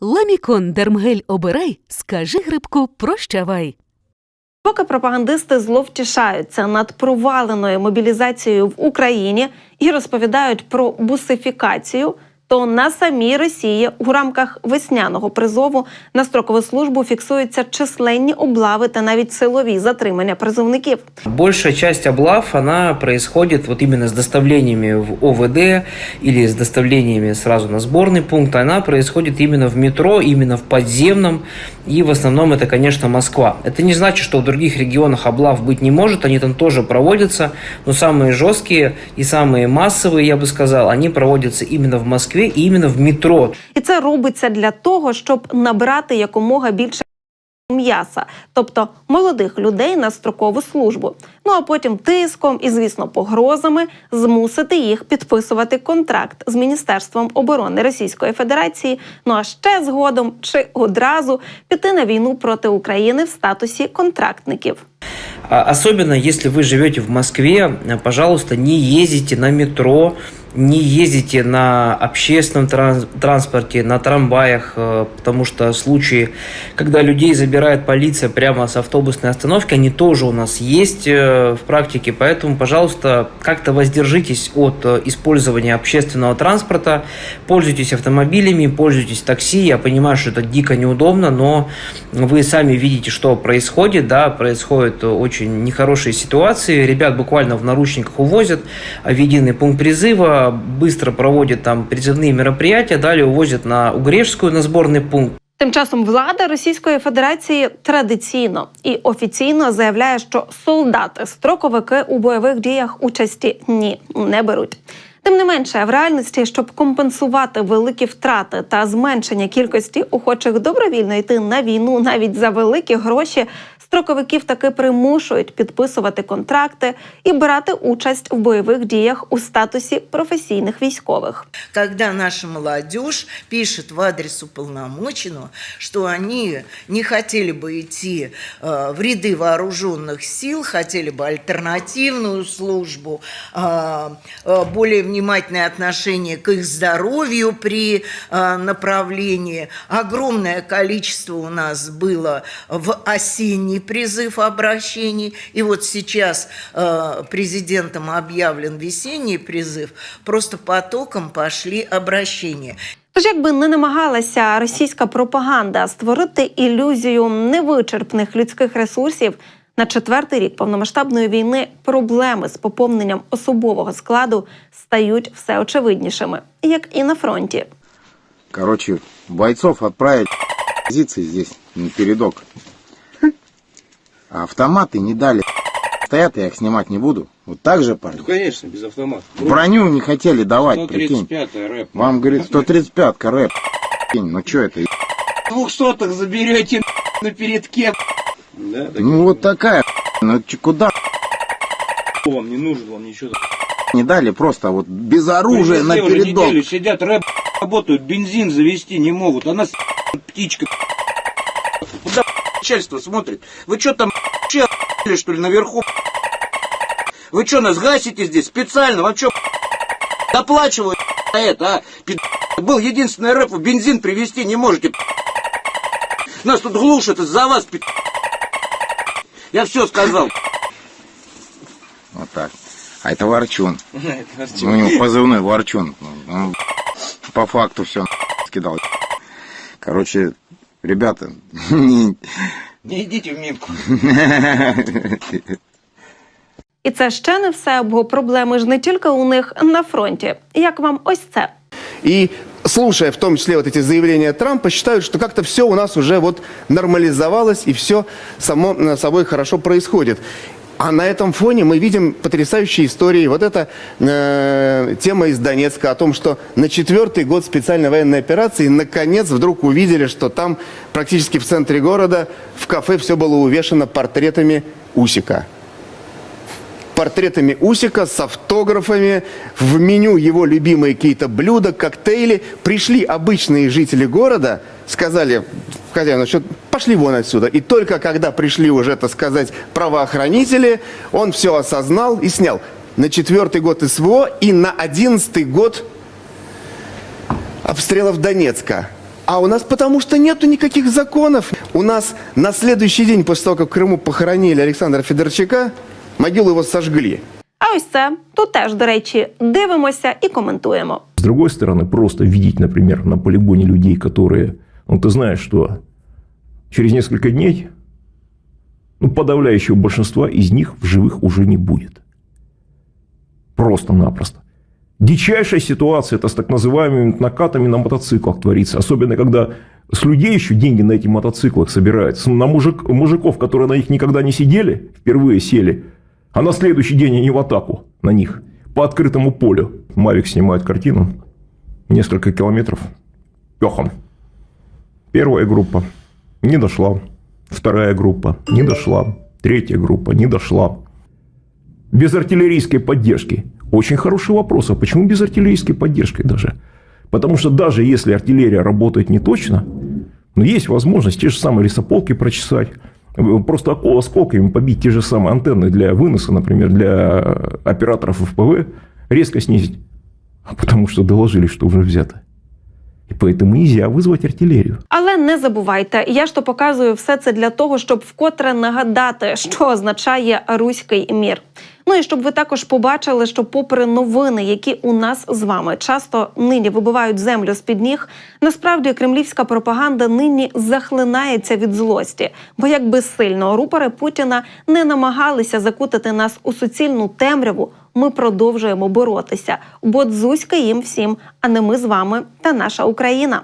Ламікон Дермгель обирай, скажи грибку прощавай. Поки пропагандисти зловтішаються над проваленою мобілізацією в Україні і розповідають про бусифікацію, то на самій Росії у рамках весняного призову на строкову службу фіксуються численні облави та навіть силові затримання призовників. Большая часть облав, она происходит вот именно с доставлениями в ОВД или с доставлениями сразу на сборный пункт. Она происходит именно в метро, именно в подземном. И в основном это, конечно, Москва. Это не значит, что в других регионах облав быть не может. Они там тоже проводятся. Но самые жесткие и самые массовые, я бы сказал, они проводятся именно в Москве и именно в метро. І це робиться для того, щоб набрати якомога більше м'яса, тобто молодих людей на строкову службу. Ну а потім тиском і, звісно, погрозами змусити їх підписувати контракт з Міністерством оборони Російської Федерації. Ну а ще згодом чи одразу піти на війну проти України в статусі контрактників. Особенно если вы живете в Москве, пожалуйста, не ездите на метро, не ездите на общественном тран- транспорте, на трамваях, э, потому что случаи, когда людей забирает полиция прямо с автобусной остановки, они тоже у нас есть э, в практике, поэтому, пожалуйста, как-то воздержитесь от э, использования общественного транспорта, пользуйтесь автомобилями, пользуйтесь такси, я понимаю, что это дико неудобно, но вы сами видите, что происходит, да, происходят очень нехорошие ситуации, ребят буквально в наручниках увозят в единый пункт призыва, быстро проводят там призывные мероприятия, далее увозят на Угрешскую, на сборный пункт. Тим часом влада Російської Федерації традиційно і офіційно заявляє, що солдати строковики у бойових діях участі ні не беруть. Тим не менше, в реальності, щоб компенсувати великі втрати та зменшення кількості охочих добровільно йти на війну навіть за великі гроші, строковиків таки примушують підписувати контракти і брати участь в бойових діях у статусі професійних військових. когда наша молодежь пишет в адрес уполномоченного, что они не хотели бы идти э, в ряды вооруженных сил, хотели бы альтернативную службу, э, э, более внимательное отношение к их здоровью при э, направлении. Огромное количество у нас было в осенний призыв обращений, и вот сейчас э, президентом объявлен весенний призыв, просто потоком пошли обращения. Тож, якби не намагалася російська пропаганда створити ілюзію невичерпних людських ресурсів на четвертий рік повномасштабної війни, проблеми з поповненням особового складу стають все очевиднішими, як і на фронті. Короче, бойцов отправить позиции здесь, на передок. А автоматы не дали. Стоят, я их снимать не буду. Вот так же, парни. Ну, конечно, без автомата. Броню не хотели давать, прикинь. 135 рэп. Вам, говорит, 135-ка рэп. Прикинь, Ну что это? Двухсотых заберете на передке. да, так Ну вот такая. Ну куда вам не нужен, вам ничего. не дали просто вот без оружия на передок. сидят, рэп работают, бензин завести не могут. Она с- птичка. Куда начальство смотрит? Вы что там вообще что ли наверху? Вы что, нас гасите здесь специально? Вам что доплачивают на это, а? Пид- Был единственный рэп, бензин привезти не можете. Нас тут глушат из-за вас, пид- Я все сказал. Вот так. А это Ворчун. У него позывной Ворчун. Он по факту все скидал. Короче, ребята, не- Не идите в Минку. І це ще не все, бо проблеми ж не тільки у них на фронті. Як вам ось це? И слушая в том числе вот эти заявления Трампа, считают, что как-то все у нас уже вот нормализовалось и все само э, собой хорошо происходит. А на этом фоне мы видим потрясающие истории. Вот эта э, тема из Донецка о том, что на четвертый год специальной военной операции наконец вдруг увидели, что там практически в центре города в кафе все было увешано портретами Усика портретами Усика с автографами, в меню его любимые какие-то блюда, коктейли. Пришли обычные жители города, сказали хозяину, что пошли вон отсюда. И только когда пришли уже, это сказать, правоохранители, он все осознал и снял. На четвертый год СВО и на одиннадцатый год обстрелов Донецка. А у нас потому что нету никаких законов. У нас на следующий день после того, как в Крыму похоронили Александра Федорчака, могилу его сожгли. А ось це тут теж, до речі, дивимося і коментуємо. С другой стороны, просто видеть, например, на полигоне людей, которые, ну, ты знаешь, что через несколько дней, ну, подавляющего большинства из них в живых уже не будет. Просто-напросто. Дичайшая ситуация это с так называемыми накатами на мотоциклах творится. Особенно, когда с людей еще деньги на этих мотоциклах собираются. На мужик, мужиков, которые на них никогда не сидели, впервые сели, а на следующий день они в атаку на них по открытому полю. Мавик снимает картину. Несколько километров пехом. Первая группа не дошла. Вторая группа не дошла. Третья группа не дошла. Без артиллерийской поддержки. Очень хороший вопрос. А почему без артиллерийской поддержки даже? Потому что даже если артиллерия работает не точно, но есть возможность те же самые лесополки прочесать, просто око- осколками побить те же самые антенны для выноса, например, для операторов ФПВ, резко снизить. А потому что доложили, что уже взято. И поэтому нельзя вызвать артиллерию. Але не забувайте, я ж то показую все це для того, щоб вкотре нагадати, що означає руський мір. Ну і щоб ви також побачили, що, попри новини, які у нас з вами часто нині вибивають землю з під ніг, насправді кремлівська пропаганда нині захлинається від злості. Бо якби сильно рупори Путіна не намагалися закутати нас у суцільну темряву, ми продовжуємо боротися. Бо дзузька їм всім, а не ми з вами та наша Україна.